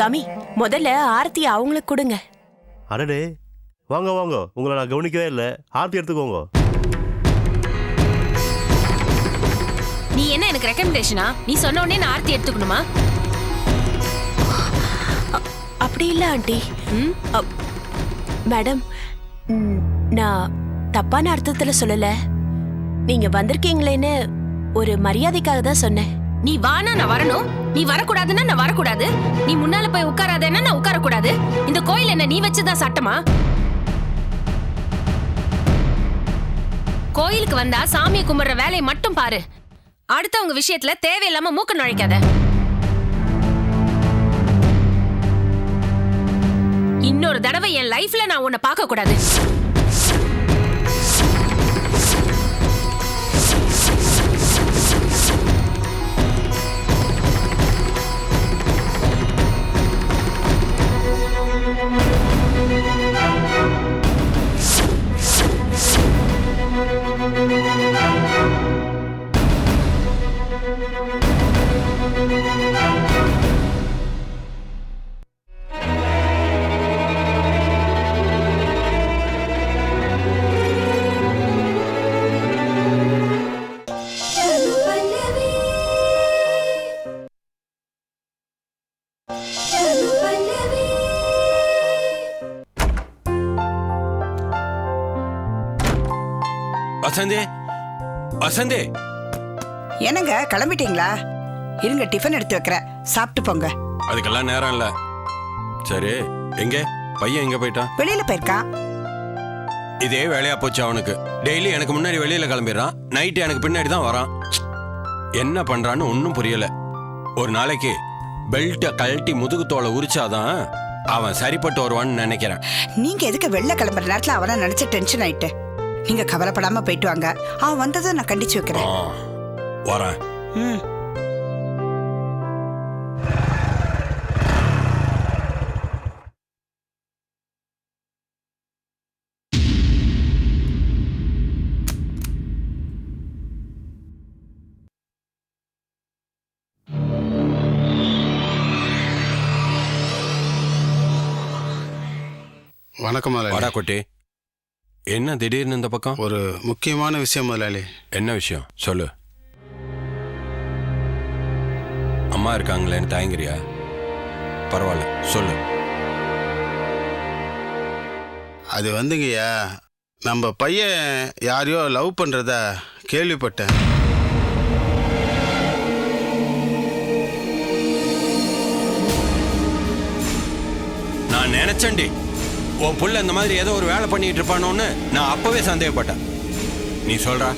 சாமி முதல்ல ஆரத்தி அவங்களுக்கு கொடுங்க. அடடே. வாங்க வாங்க. உங்களை நான் கவனிக்கவே இல்லை. ஆர்த்தி எடுத்துக்கோங்க. நீ என்ன எனக்கு ரெக்கமெண்டேஷனா நீ சொன்ன உடனே நான் ஆர்த்தி எடுத்துக்கணுமா? அப்படி இல்ல ஆண்டி. ம்? அப்- மேடம் ம், நான் தப்பான அர்த்தத்துல சொல்லல. நீங்க வந்திருக்கீங்களேன்னு ஒரு மரியாதைக்காக தான் சொன்னேன். நீ வானா நான் வரணும்? நீ வரக்கூடாதுன்னா நான் வரக்கூடாது. நீ முன்னால போய் உட்காராதேன்னா நான் உட்காரக்கூடாது. இந்த கோயில் என்ன நீ வச்சுதான் சட்டமா? கோயிலுக்கு வந்தா சாமியை கும்பிடுற வேலையை மட்டும் பாரு. அடுத்தவங்க விஷயத்துல தேவையில்லாம மூக்க நுழைக்காத. இன்னொரு தடவை என் லைஃப்ல நான் உன்னை பார்க்க கூடாது வசந்தே வசந்தே என்னங்க கிளம்பிட்டீங்களா? இருங்க டிஃபன் எடுத்து வைக்கிறேன். சாப்பிட்டு போங்க. அதுக்கெல்லாம் நேரம் இல்ல. சரி எங்க? பையன் எங்க போயிட்டான்? வெளியில போயிருக்கான் இதே வேலையா போச்சு அவனுக்கு. டெய்லி எனக்கு முன்னாடி வெளியில கிளம்பிடுறான். நைட்டு எனக்கு பின்னாடி தான் வரான். என்ன பண்றான்னு ஒன்றும் புரியல. ஒரு நாளைக்கு பெல்ட்டை கழட்டி முதுகு தோலை உரிச்சாதான் அவன் சரிப்பட்டு வருவான்னு நினைக்கிறேன். நீங்க எதுக்கு வெளில கிளம்புற நேரத்துல அவனை நினைச்சு டென்ஷன் ஆயிட்டு? நீங்க கவலைப்படாம போயிட்டு வாங்க. அவன் வந்ததும் நான் கண்டிச்சு வைக்கிறேன். வரேன். ம். வணக்கம் வாடா குட்டி. என்ன திடீர்னு இந்த பக்கம்? ஒரு முக்கியமான விஷயம் முதலாளி. என்ன விஷயம்? சொல்லு. அம்மா இருக்காங்களேன்னு தயங்குறியா? பரவாயில்ல சொல்லு. அது வந்துங்கய்யா நம்ம பையன் யாரையோ லவ் பண்ணுறத கேள்விப்பட்டேன். நான் நினைச்சேன்டி. உன் புள்ள இந்த மாதிரி ஏதோ ஒரு வேலை பண்ணிட்டு இருப்பானோன்னு நான் அப்பவே சந்தேகப்பட்டேன். நீ சொல்றா?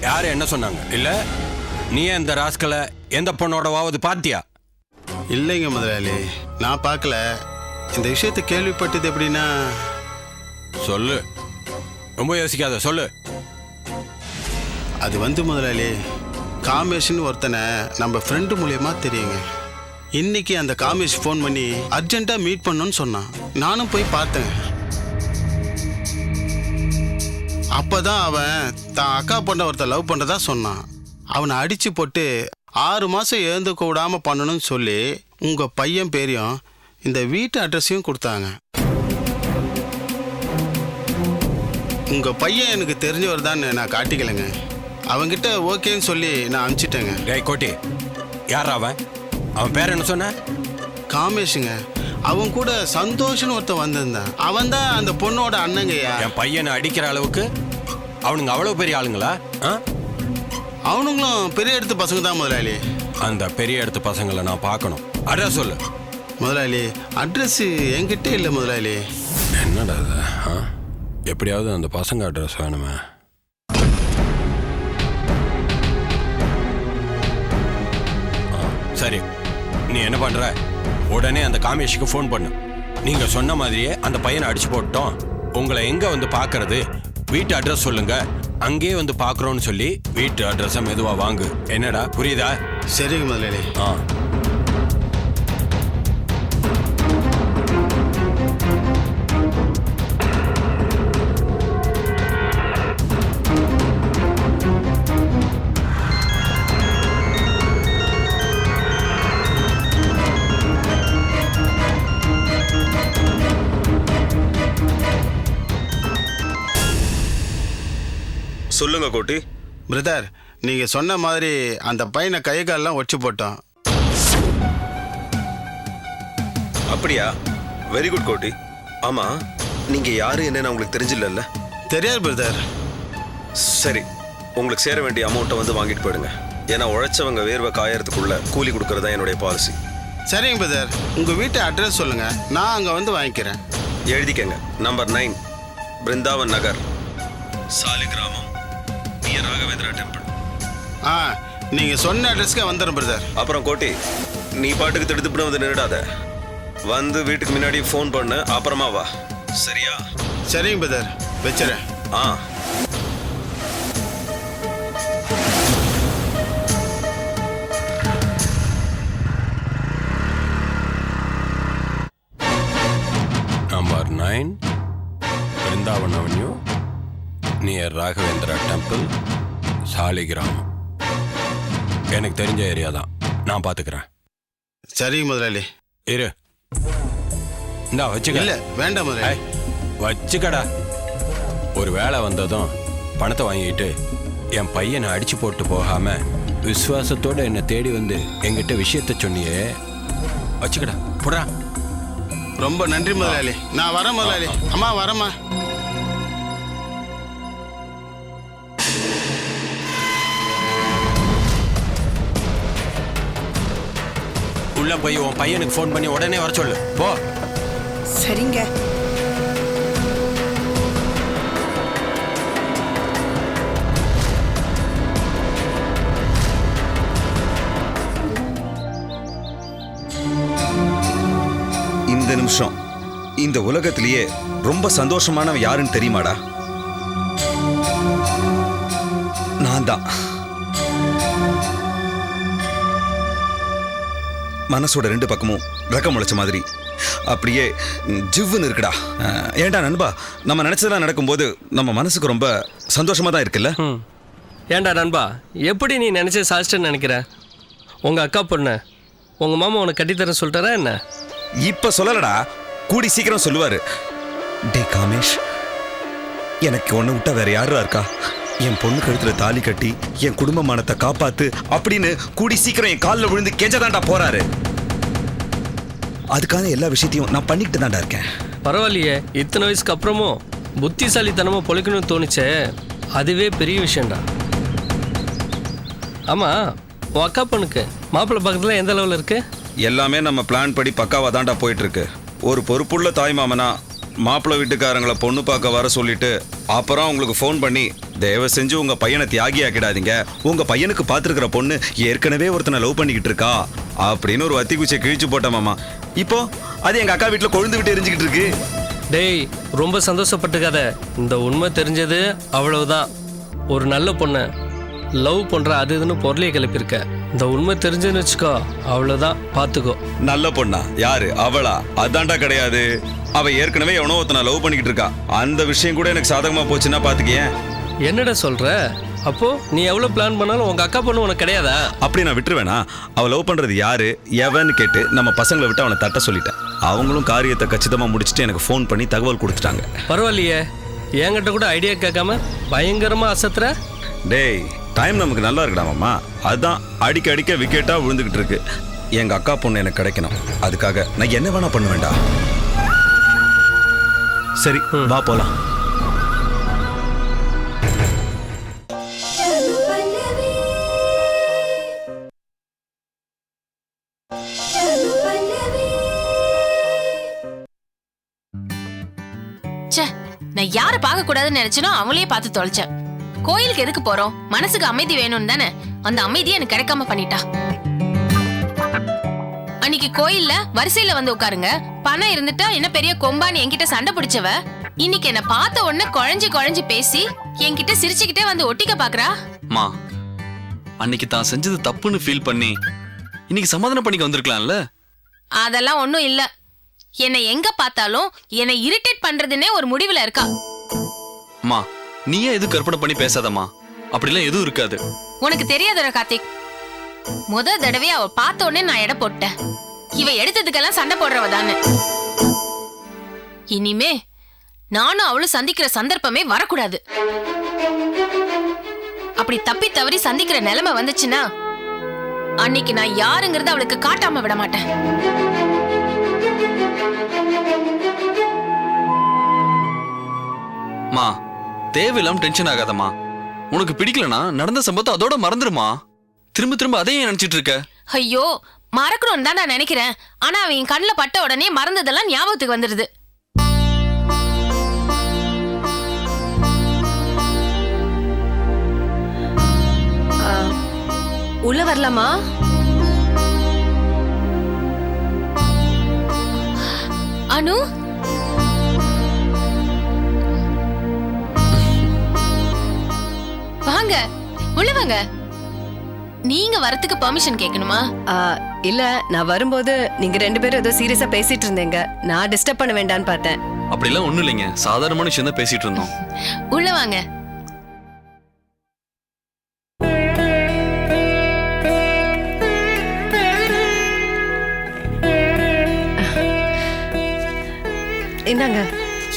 யாரு என்ன சொன்னாங்க? இல்ல நீ இந்த ராஸ்கலை எந்த பொண்ணோடவாவது பார்த்தியா? இல்லைங்க முதலாளி நான் பார்க்கல. இந்த விஷயத்தை கேள்விப்பட்டது எப்படின்னா சொல்லு. ரொம்ப யோசிக்காத சொல்லு. அது வந்து முதலாளி காமேஷ்னு ஒருத்தனை நம்ம ஃப்ரெண்டு மூலியமா தெரியுங்க. இன்னைக்கு அந்த காமேஷ் ஃபோன் பண்ணி அர்ஜென்ட்டாக மீட் பண்ணணும்னு சொன்னான். நானும் போய் பார்த்தேன். அப்பதான் அவன் தான் அக்கா பொண்ணை ஒருத்த லவ் பண்ணுறதா சொன்னான். அவனை அடிச்சு போட்டு ஆறு மாதம் எழுந்து கூடாமல் பண்ணணும்னு சொல்லி உங்கள் பையன் பேரையும் இந்த வீட்டு அட்ரஸையும் கொடுத்தாங்க. உங்கள் பையன் எனக்கு தெரிஞ்சவர் தான் நான் காட்டிக்கலைங்க. அவங்கிட்ட ஓகேன்னு சொல்லி நான் அனுப்பிச்சிட்டேங்க டேய் கோட்டி. யார் அவன்? அவன் பேர் என்ன சொன்ன? காமேஷுங்க. அவன் கூட சந்தோஷ்னு ஒருத்தன் வந்திருந்தான். அவன் தான் அந்த பொண்ணோட அண்ணங்கய்யா என் பையனை அடிக்கிற அளவுக்கு அவனுங்க அவ்வளவு பெரிய ஆளுங்களா? ஆ? அவனுங்களும் பெரிய இடத்து பசங்க தான் முதலாளி. அந்த பெரிய இடத்து பசங்களை நான் பார்க்கணும். அட்ரஸ் சொல்லு. முதலாளி அட்ரஸ் என்கிட்ட இல்லை முதலாளி. என்னடா இது? ஆ? எப்படியாவது அந்த பசங்க அட்ரஸ் வேணுமே. ஆ, சரி. நீ என்ன பண்ற? உடனே அந்த காமேஷுக்கு ஃபோன் பண்ணு. நீங்க சொன்ன மாதிரியே அந்த பையனை அடிச்சு போட்டோம் உங்களை எங்க வந்து பார்க்கறது வீட்டு அட்ரஸ் சொல்லுங்க. அங்கேயே வந்து பார்க்குறோன்னு சொல்லி வீட்டு அட்ரஸை மெதுவா வாங்கு. என்னடா புரியுதா? சரிங்க முதலாளி. ஆ. கோட்டி? பிரதர் நீங்க சொன்ன மாதிரி அந்த பையனை கை காலெல்லாம் ஒச்சு போட்டோம் அப்படியா? வெரி குட் கோட்டி. ஆமா நீங்க யாரு என்னன்னு உங்களுக்கு தெரிஞ்சில்லல்ல? தெரியாது பிரதர் சரி உங்களுக்கு சேர வேண்டிய அமௌண்ட்டை வந்து வாங்கிட்டு போயிடுங்க. ஏன்னா உழைச்சவங்க வேர்வை காயறதுக்குள்ள கூலி கொடுக்கறது தான் என்னுடைய பாலிசி சரிங்க பிரதர் உங்க வீட்டு அட்ரஸ் சொல்லுங்க. நான் அங்க வந்து வாங்கிக்கிறேன். எழுதிக்கங்க. Number nine Brindavan Nagar. Saligramam. Near Raghavendra temple ஆ நீங்க சொன்ன அட்ரஸ்க்கே வந்துடுறேன் பிரதர் அப்புறம் கோட்டி நீ பாட்டுக்கு திடுத்துப்புன்னு வந்து நின்றுடாத. வந்து வீட்டுக்கு முன்னாடி ஃபோன் பண்ணு அப்புறமா வா. சரியா? சரிங்க பிரதர் வச்சுறேன். ஆ. நியர் ராகவேந்திரா டெம்பிள் சாலிகிராமம் எனக்கு தெரிஞ்ச ஏரியா தான். நான் பார்த்துக்கிறேன் சரிங்க முதலாளி. இரு. இந்தா வச்சுக்க. இல்ல வேண்டாம் முதலாளி. வச்சுக்கடா. ஒரு வேலை வந்ததும் பணத்தை வாங்கிட்டு என் பையனை அடிச்சு போட்டு போகாம விசுவாசத்தோட என்னை தேடி வந்து என்கிட்ட விஷயத்த சொன்னியே. வச்சுக்கடா. புடா. ரொம்ப நன்றி முதலாளி. நான் வரேன் முதலாளி. அம்மா வரேம்மா. உள்ள போய் உன் பையனுக்கு ஃபோன் பண்ணி உடனே வர சொல்லு. போ. சரிங்க. இந்த நிமிஷம். இந்த உலகத்திலேயே ரொம்ப சந்தோஷமானவன் யாருன்னு தெரியுமாடா? நான் தான். மனசோட ரெண்டு பக்கமும் ரக்கம் முளைச்ச மாதிரி. அப்படியே ஜிவ்வுன்னு இருக்குடா. ஏன்டா நண்பா நம்ம நினைச்சதெல்லாம் நடக்கும்போது நம்ம மனசுக்கு ரொம்ப சந்தோஷமா தான் இருக்குல்ல? ம். ஏன்டா நண்பா எப்படி நீ நினச்சி சாதிச்சிட்டேன்னு நினைக்கிற? உங்கள் அக்கா பொண்ணு உங்கள் மாமா உனக்கு கட்டித்தரேன் சொல்லிட்டாரா என்ன? இப்ப சொல்லலடா கூடி சீக்கிரம் சொல்லுவாரு. டே காமேஷ் எனக்கு உன்னை விட்டா வேற யாரா இருக்கா? என் பொண்ணு கழுத்துல தாலி கட்டி என் குடும்ப மானத்தை காப்பாத்து அப்படின்னு கூடி சீக்கிரம் என் காலில் விழுந்து கெஞ்சதாண்டா போறாரு. அதுக்கான எல்லா விஷயத்தையும் நான் பண்ணிக்கிட்டு தான்டா இருக்கேன். பரவாயில்லையே இத்தனை வயசுக்கு அப்புறமும் புத்திசாலித்தனமாக பொழைக்கணும்னு தோணுச்சே அதுவே பெரிய விஷயம்டா. ஆமாம் உன் அக்கா பொண்ணுக்கு மாப்பிள்ளை பக்கத்தில் எந்த லெவலில் இருக்கு? எல்லாமே நம்ம பிளான் படி பக்காவா தான்டா போயிட்டு இருக்கு ஒரு பொறுப்புள்ள தாய் மாமனா மாப்பிள்ளை வீட்டுக்காரங்களை பொண்ணு பார்க்க வர சொல்லிட்டு அப்புறம் உங்களுக்கு ஃபோன் பண்ணி தயவு செஞ்சு உங்க பையனை தியாகி ஆக்கிடாதீங்க உங்க பையனுக்கு பார்த்துருக்கிற பொண்ணு ஏற்கனவே ஒருத்தனை லவ் பண்ணிக்கிட்டு இருக்கா. அப்படின்னு ஒரு வத்தி குச்சியை கிழிச்சு போட்டேன் மாமா. இப்போ அது எங்க அக்கா வீட்டில் கொழுந்து விட்டு எரிஞ்சுக்கிட்டு இருக்கு. டேய் ரொம்ப சந்தோஷப்பட்டுக்காத. இந்த உண்மை தெரிஞ்சது அவ்வளவுதான். ஒரு நல்ல பொண்ணு லவ் பண்ணுற அது இதுன்னு பொருளையை கிளப்பியிருக்க. இந்த உண்மை தெரிஞ்சுன்னு வச்சுக்கோ அவ்வளோதான் பார்த்துக்கோ நல்ல பொண்ணா? யாரு? அவளா? அதான்டா கிடையாது. அவ ஏற்கனவே எவனோ ஒருத்தனை லவ் பண்ணிக்கிட்டு இருக்கா. அந்த விஷயம் கூட எனக்கு சாதகமா போச்சுன்னா பாத்துக்கியேன். என்னடா சொல்ற? அப்போ நீ எவ்வளோ பிளான் பண்ணாலும் உங்க அக்கா பொண்ணு உனக்கு கிடையாதா? அப்படி நான் விட்டுருவேனா? அவ லவ் பண்றது யாரு? எவன்னு கேட்டு நம்ம பசங்களை விட்டு அவனை தட்ட சொல்லிட்டேன். அவங்களும் காரியத்தை கச்சிதமா முடிச்சுட்டு எனக்கு ஃபோன் பண்ணி தகவல் கொடுத்துட்டாங்க. பரவாயில்லையே. என்கிட்ட கூட ஐடியா கேட்காம பயங்கரமா அசத்துற? டேய் டைம் நமக்கு நல்லா இருக்குடா மாமா. அதான் அடிக்க அடிக்க விக்கெட்டா விழுந்துகிட்டு இருக்கு. எங்க அக்கா பொண்ணு எனக்கு கிடைக்கணும். அதுக்காக நான் என்ன வேணா பண்ணுவேன்டா. சரி வா போலாம். யாரை பார்க்க கூடாதுன்னு நினைச்சனோ அவங்களையே பார்த்து தொலைச்சேன். கோயிலுக்கு எதுக்கு போறோம்? மனசுக்கு அமைதி வேணும்னு தானே? அந்த அமைதியை எனக்கு கிடைக்காம பண்ணிட்டா. அன்னைக்கு கோயில்ல வரிசையில வந்து உட்காருங்க. பணம் இருந்துட்டா என்ன பெரிய கொம்பான்னு என்கிட்ட சண்டை பிடிச்சவ? இன்னைக்கு என்ன பார்த்த உடனே குழஞ்சு குழஞ்சு பேசி என்கிட்ட சிரிச்சுக்கிட்டே வந்து ஒட்டிக்க பாக்குறா? மா அன்னைக்கு தான் செஞ்சது தப்புன்னு ஃபீல் பண்ணி இன்னைக்கு சமாதானம் பண்ணிக்க வந்திருக்கலாம்ல? அதெல்லாம் ஒண்ணும் இல்ல. என்னை எங்க பார்த்தாலும் என்னை இரிட்டேட் பண்றதுன்னே ஒரு முடிவுல இருக்கா? அம்மா நீயே எதுவும் கற்பனை பண்ணி பேசாதம்மா. அப்படிலாம் எதுவும் இருக்காது. உனக்கு தெரியாதுடா கார்த்திக். முத தடவையா அவ பார்த்த உடனே நான் எடை போட்டேன். இவ எடுத்ததுக்கெல்லாம் சண்டை போடுறவ தானே இனிமே நானும் அவளும் சந்திக்கிற சந்தர்ப்பமே வரக்கூடாது. அப்படி தப்பி தவறி சந்திக்கிற நிலைமை வந்துச்சுன்னா அன்னைக்கு நான் யாருங்கிறத அவளுக்கு காட்டாம விட மாட்டேன். மா தேவையில்லாம டென்ஷன் ஆகாதம்மா. உனக்கு பிடிக்கலனா நடந்த சம்பவத்தை அதோட மறந்துடுமா திரும்ப திரும்ப அதையும் நினைச்சிட்டு இருக்க. ஐயோ மறக்கணும்னு தான் நான் நினைக்கிறேன். ஆனா அவன் என் கண்ணில் பட்ட உடனே மறந்ததெல்லாம் ஞாபகத்துக்கு வந்துடுது உள்ள வரலாமா? அனு? வாங்க உள்ள வாங்க. நீங்க வரத்துக்கு பெர்மிஷன் கேட்கணுமா ஆ, இல்ல நான் வரும்போது நீங்க ரெண்டு பேரும் ஏதோ சீரியஸா பேசிட்டு இருந்தீங்க. நான் டிஸ்டர்ப் பண்ண வேண்டாம்னு பார்த்தேன். அப்படிலாம் ஒண்ணும் இல்லைங்க. சாதாரணமான விஷயம் தான் பேசிட்டு இருந்தோம். உள்ள வாங்க. இந்தாங்க.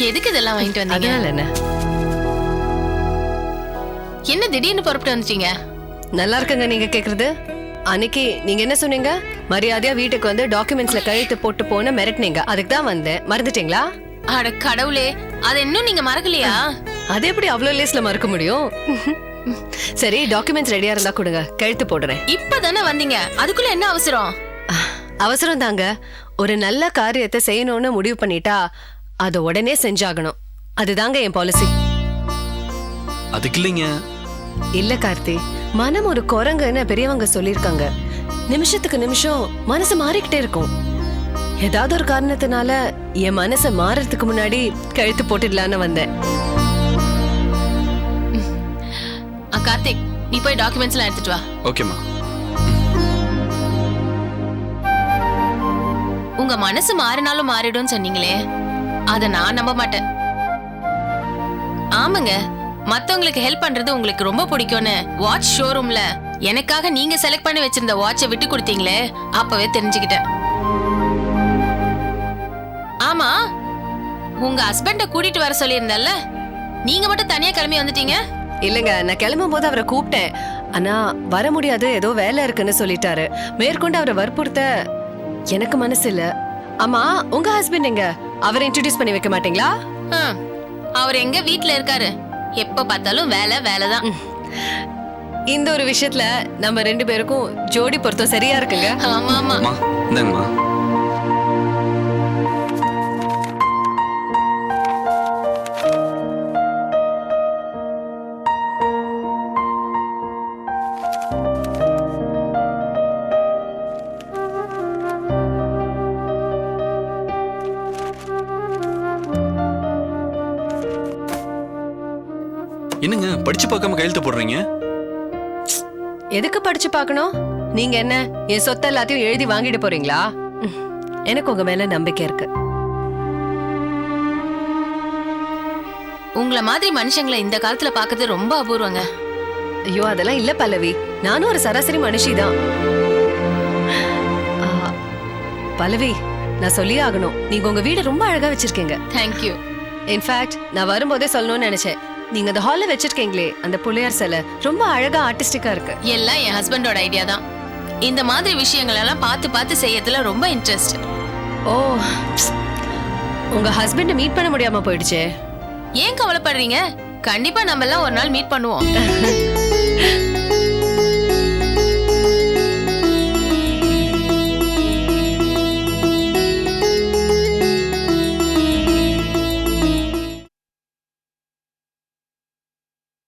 எதுக்கு இதெல்லாம் வாங்கிட்டு வந்தீங்க? அதனால என்ன? என்ன திடீர்னு புறப்பட்டு வந்துட்டீங்க? நல்லா இருக்குங்க நீங்க கேக்குறது. அன்னைக்கு நீங்க என்ன சொன்னீங்க? மரியாதையா வீட்டுக்கு வந்து டாக்குமெண்ட்ஸ்ல கழுத்து போட்டு போன மிரட்டினீங்க. அதுக்கு தான் வந்தேன். மறந்துட்டீங்களா? அட கடவுளே அதை இன்னும் நீங்க மறக்கலையா? அது எப்படி அவ்வளோ லேஸ்ல மறக்க முடியும்? சரி டாக்குமெண்ட்ஸ் ரெடியா இருந்தா கொடுங்க. கழுத்து போடுறேன். இப்பதானே வந்தீங்க. அதுக்குள்ள என்ன அவசரம்? அவசரம் தாங்க. ஒரு நல்ல காரியத்தை செய்யணும்னு முடிவு பண்ணிட்டா அதை உடனே செஞ்சாகணும். அதுதாங்க என் பாலிசி அதுக்கு இல்லைங்க. இல்ல கார்த்தி மனம் ஒரு குரங்குன்னு பெரியவங்க சொல்லிருக்காங்க நிமிஷத்துக்கு நிமிஷம் மனசு மாறிக்கிட்டே இருக்கும். ஏதாவது ஒரு காரணத்தினால என் மனசை மாறறதுக்கு முன்னாடி கழுத்து போட்டுடலான்னு வந்தேன். அ, கார்த்திக் நீ போய் டாக்குமெண்ட்ஸ் எல்லாம் எடுத்துட்டு வா. ஓகேம்மா உங்க மனசு மாறினாலும் மாறிடும்னு சொன்னீங்களே. அத நான் நம்ப மாட்டேன். ஆமாங்க. மத்தவங்களுக்கு ஹெல்ப் பண்றது உங்களுக்கு ரொம்ப பிடிக்கும்னு வாட்ச் ஷோரூம்ல எனக்காக நீங்க செலக்ட் பண்ணி வச்சிருந்த வாட்சை விட்டு கொடுத்தீங்களே அப்பவே தெரிஞ்சுக்கிட்டேன். ஆமா. உங்க ஹஸ்பண்ட கூட்டிட்டு வர சொல்லியிருந்தல்ல? நீங்க மட்டும் தனியா கிளம்பி வந்துட்டீங்க? இல்லைங்க நான் கிளம்பும் போது அவரை கூப்பிட்டேன். ஆனா வர முடியாது ஏதோ வேலை இருக்குன்னு சொல்லிட்டாரு. மேற்கொண்டு அவரை வற்புறுத்த எனக்கு மனசு இல்ல ஆமா உங்க ஹஸ்பண்ட் எங்க? அவரை இன்ட்ரடியூஸ் பண்ணி வைக்க மாட்டீங்களா? ஆ, அவர் எங்க வீட்ல இருக்காரு. எப்ப பார்த்தாலும் வேலை வேலை தான் இந்த ஒரு விஷயத்துல நம்ம ரெண்டு பேருக்கும் ஜோடி பொருத்தம் சரியா இருக்குங்க? ஆமா ஆமா அம்மா இந்தாங்கம்மா. படிச்சு பார்க்காம கையெழுத்து போடுறீங்க? எதுக்கு படிச்சு பார்க்கணும்? நீங்க என்ன என் சொத்து எல்லாத்தையும் எழுதி வாங்கிட்டு போறீங்களா? எனக்கு உங்க மேல நம்பிக்கை இருக்கு. உங்கள மாதிரி மனுஷங்களை இந்த காலத்துல பார்க்கறது ரொம்ப அபூர்வங்க. ஐயோ அதெல்லாம் இல்ல பல்லவி. நானும் ஒரு சராசரி மனுஷிதான். ஆ, பல்லவி நான் சொல்லியே ஆகணும். நீங்க உங்க வீடு ரொம்ப அழகா வச்சிருக்கீங்க. தேங்க்யூ இன்ஃபேக்ட் நான் வரும்போதே சொல்லணும்னு நினைச்சேன். நீங்க அந்த ஹால்ல வச்சிருக்கீங்களே அந்த புள்ளையார் சிலை ரொம்ப அழகா ஆர்டிஸ்டிக்கா இருக்கு. எல்லாம் என் ஹஸ்பண்டோட ஐடியா தான். இந்த மாதிரி விஷயங்கள் எல்லாம் பார்த்து பார்த்து செய்யறதுல ரொம்ப இன்ட்ரெஸ்ட் ஓ உங்க ஹஸ்பண்ட மீட் பண்ண முடியாம போயிடுச்சே. ஏன் கவலைப்படுறீங்க? கண்டிப்பா நம்ம எல்லாம் ஒரு நாள் மீட் பண்ணுவோம்.